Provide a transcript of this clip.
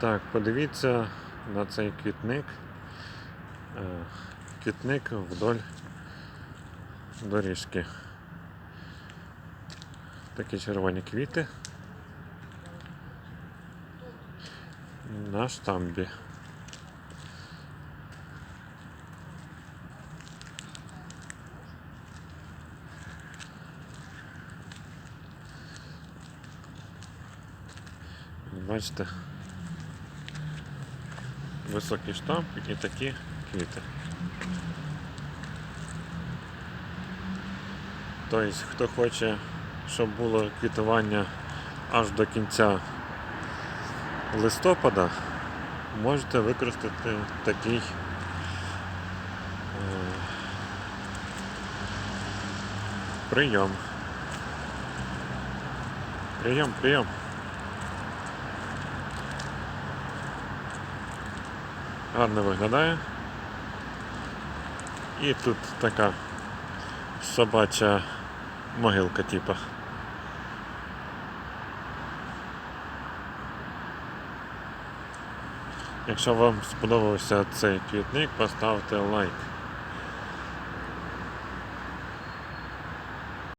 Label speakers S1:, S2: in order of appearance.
S1: Так, подивіться на цей квітник. Е, Квітник вдоль доріжки. Такі червоні квіти. На штамбі. Бачите? Високий штамп і такі квіти. Тобто, хто хоче, щоб було квітування аж до кінця листопада, можете використати такий е, прийом. Прийом, прийом. Гарно виглядає. І тут така собача могилка, типа. Якщо вам сподобався цей квітник, поставте лайк.